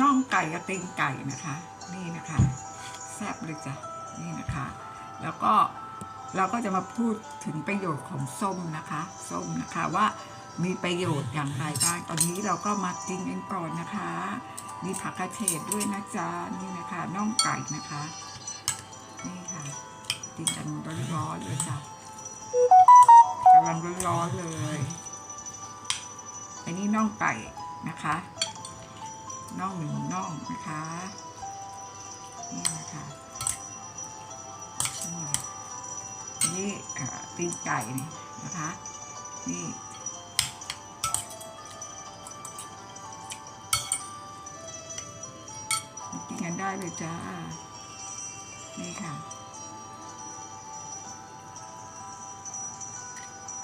น่องไก่กับตีนไก่นะคะ นี่นะคะแซ่บเลยจ้ะนี่นะคะ แล้วก็เราก็จะมาพูดถึงประโยชน์ของส้มนะคะส้มนะคะว่ามีประโยชน์อย่างไรบ้างตอนนี้เราก็มากินกันก่อนนะคะ มีผักกระเฉดด้วยนะจ๊ะนี่นะคะน่องไก่นะคะ นี่ค่ะกินกันร้อนๆเลยจ้ะกำลังร้อนๆเลยอันนี้น่องไก่นะคะ น่องหนึ่งน่องนะคะนี่นะคะนี่ตีนไก่นี่นะคะ นี่กินกันได้เลยจ้า นี่ค่ะ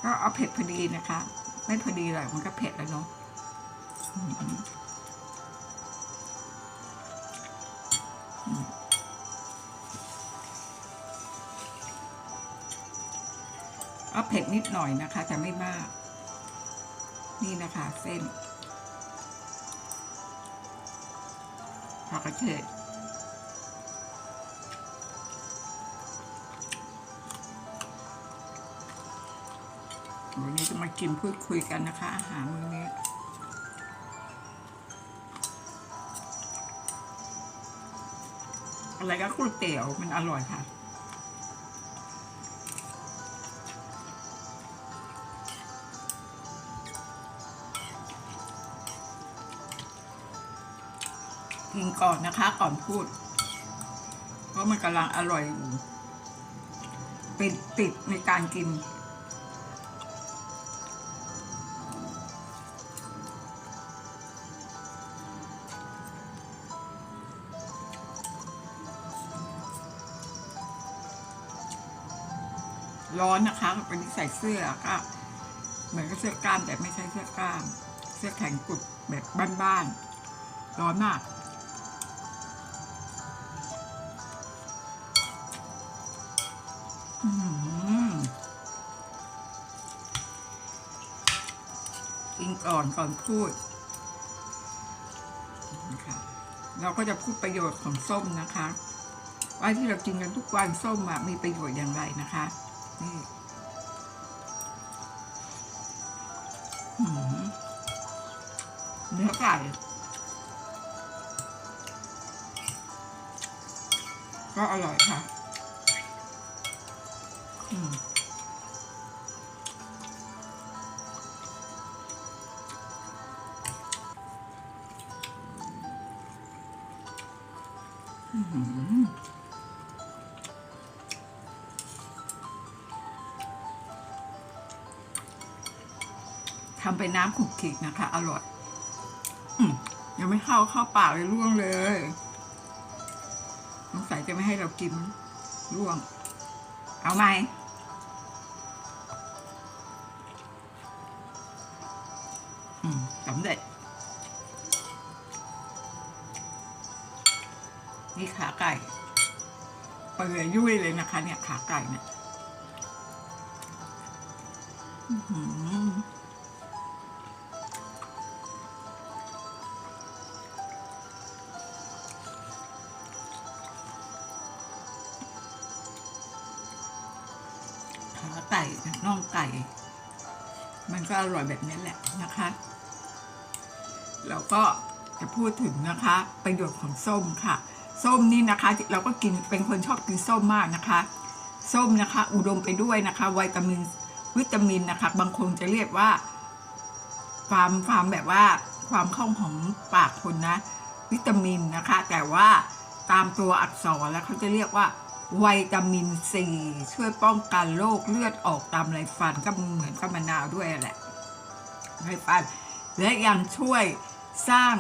ก็เอาเผ็ดพอดีนะคะ ไม่พอดีหรอกมันก็เผ็ดแล้วเนาะ เอาเผ็ดนิดหน่อยนะคะแต่ไม่มาก นี่นะคะ เส้นผักกระเฉดวันนี้จะมากินพูดคุยกันนะคะ อาหารมื้อนี้อะไรก็ก๋วยเตี๋ยวมันอร่อยค่ะ กินก่อนนะคะ ก่อนพูดเพราะมันกำลังอร่อยอยู่ปิดติดในการกิน ร้อนนะคะวันนี้ใส่เสื้อก็เหมือนกับเสื้อกล้ามแต่ไม่ใช่เสื้อกล้าม เสื้อแขนกุดแบบบ้านๆร้อนมาก ก่อนก่อนพูดนะคะเราก็จะพูดประโยชน์ของส้มนะคะ ว่าที่เรากินกันทุกวันส้มมีประโยชน์อย่างไรนะคะนี่เนื้อไก่ก็อร่อยค่ะ อืม ทำไปน้ำขุกขิกนะคะ อร่อยอยังไม่เข้าเข้าปากเลยร่วงเลยสงสัยจะไม่ให้เรากินร่วง เอาไหมอืมสำเร็จนี่ขาไก่เปื่อยยุ่ยเลยนะคะ เนี่ยขาไก่เนี่ย อื ก่น่องไก่ มันก็อร่อยแบบนี้แหละนะคะ แล้วก็จะพูดถึงนะคะ ประโยชน์ของส้มค่ะ ส้มนี่นะคะ เราก็กินเป็นคนชอบกินส้มมากนะคะ ส้มนะคะ อุดมไปด้วยนะคะวิตามินวิตามินนะคะ บางคนจะเรียกว่า ความความแบบว่าความคล่องของปากคนนะ วิตามินนะคะ แต่ว่าตามตัวอักษรแล้วเขาจะเรียกว่า วิตามินซี ช่วยป้องกันโรคเลือดออกตามไรฟันก็เหมือนกับมะนาวด้วยแหละไรฟัน และยังช่วยสร้าง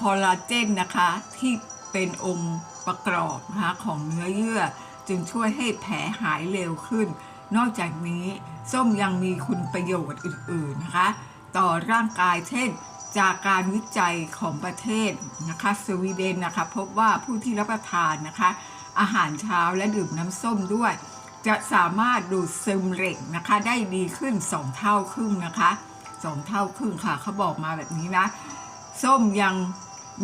คอลลาเจนนะคะ ที่เป็นองค์ประกอบนะคะของเนื้อเยื่อ จึงช่วยให้แผลหายเร็วขึ้น นอกจากนี้ส้มยังมีคุณประโยชน์อื่นๆนะคะ ต่อร่างกายเช่นจากการวิจัยของประเทศนะคะสวีเดนนะคะ พบว่าผู้ที่รับประทานนะคะ อาหารเช้าและดื่มน้ำส้มด้วย จะสามารถดูดซึมเหล็กนะคะ ได้ดีขึ้น 2 เท่าครึ่งนะคะ2เท่าครึ่งค่ะเขาบอกมาแบบนี้นะ ส้มยัง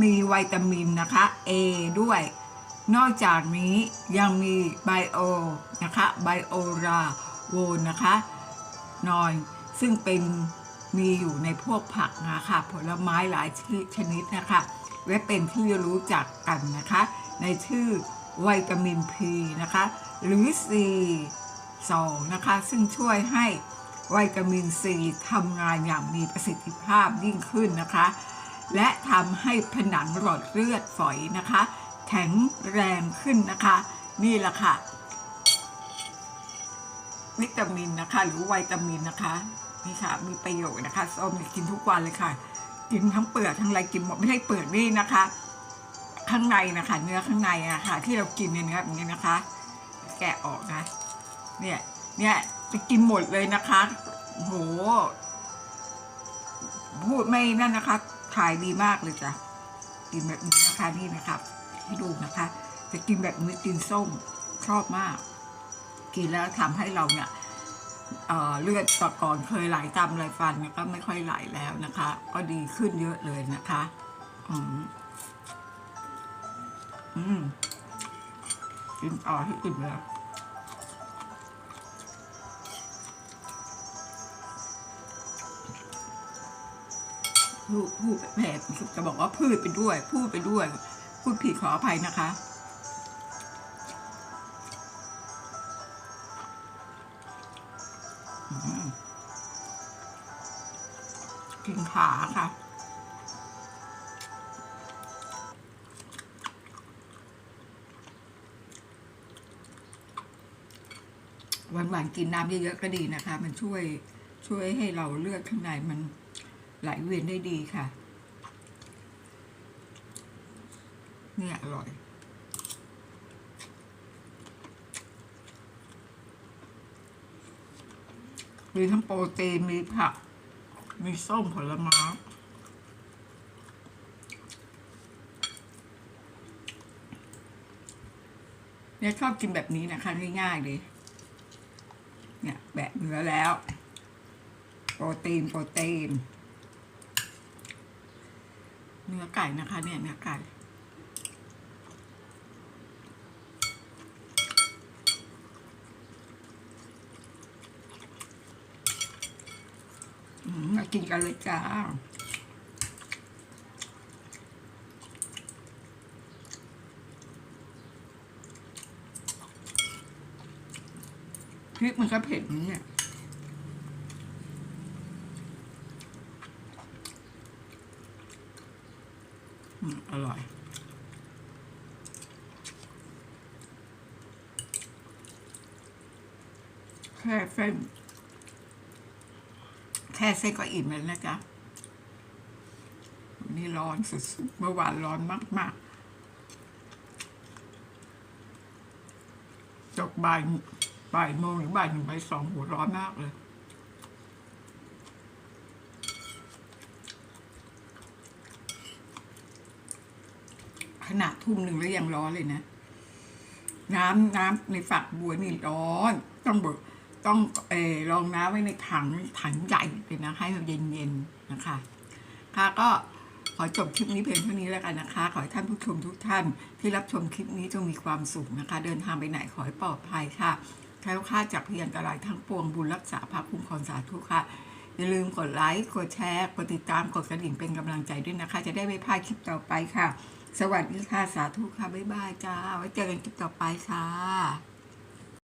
มีวิตามินนะคะ A ด้วย นอกจากนี้ยังมีไบโอนะคะไบโอราโวนนะคะนอนซึ่งเป็นมีอยู่ในพวกผักนะคะผลไม้หลายชนิดนะคะและเป็นที่รู้จักกันนะคะ ในชื่อ วิตามิน P นะคะหรือ C2 นะคะซึ่งช่วยให้วิตามิน C ทำงานอย่างมีประสิทธิภาพยิ่งขึ้นนะคะ และทำให้ผนังหลอดเลือดฝอยนะคะ แข็งแรงขึ้นนะคะ นี่แหละค่ะ วิตามินนะคะ หรือวิตามินนะคะนี่ค่ะมีประโยชน์นะคะส้มเนี่ยกินทุกวันเลยค่ะ กินทั้งเปลือกทั้งอะไรกินหมดไม่ใช่เปลือกนี่นะคะ ข้างในนะคะ เนื้อข้างในอะค่ะที่เรากินเนี่ยเนื้อแบบนี้นะคะ แกะออกนะ เนี่ย เนี่ยจะกินหมดเลยนะคะโหพูดไม่นั่นนะคะถ่ายดีมากเลยจ้ะกินแบบนี้นะคะนี่นะครับ ให้ดูนะคะ จะกินแบบนี้กินส้มชอบมาก กินแล้วทำให้เราเนี่ยเอ่อเลือดตะก่อนเคยไหลตามไรฟันก็ไม่ค่อยไหลแล้วนะคะ ก็ดีขึ้นเยอะเลยนะคะ อืม อืมกินต่อให้อิ่มแล้วพูดพูดแบบจะบอกว่าพืชไปด้วย พูดไปด้วย พูดผิดขออภัยนะคะกินขาค่ะ วันวันๆกินน้ำเยอะๆก็ดีนะคะ มันช่วยช่วยให้เราเลือดข้างในมันไหลเวียนได้ดีค่ะ เนี่ยอร่อย มีทั้งโปรตีน มีผัก มีส้มผลไม้เนี่ยชอบกินแบบนี้นะคะ ง่ายๆเลย เนี่ยแบะเนื้อแล้ว โปรตีนโปรตีน เนื้อไก่นะคะ เนี่ยเนื้อไก่มากินกันเลยจ้า พริกมันก็เผ็ดนี่เนี่ยอร่อย แค่เส้นแค่เส้นก็อิ่มแล้วนะจ๊ะวันนี้ร้อนสุดๆเมื่อวานร้อนมากๆจกบ่าย บ่ายโมงหรือบ่ายหนึ่งบ่ายสองหัวร้อนมากเลยขนาดทุ่มหนึ่งแล้วยังร้อนเลยนะ น้ำน้ำในฝักบัวนี่ร้อน ต้องเบิกต้องเออรองน้ำไว้ในถังถังใหญ่เลยนะให้มันเย็นๆนะคะ ค่ะก็ขอจบคลิปนี้เพียงเท่านี้แล้วกันนะคะ ขอให้ท่านผู้ชมทุกท่านที่รับชมคลิปนี้จงมีความสุขนะคะ เดินทางไปไหนขอให้ปลอดภัยค่ะ แคล้วคลาดจากพยันตรายทั้งปวงบุญรักษาพระคุ้มครองสาธุค่ะ อย่าลืมกดไลค์ กดแชร์ กดติดตาม กดกระดิ่งเป็นกำลังใจด้วยนะคะ จะได้ไม่พลาดคลิปต่อไปค่ะ สวัสดีค่ะ สาธุค่ะ บ๊ายบายจ้า ไว้เจอกันคลิปต่อไปค่ะ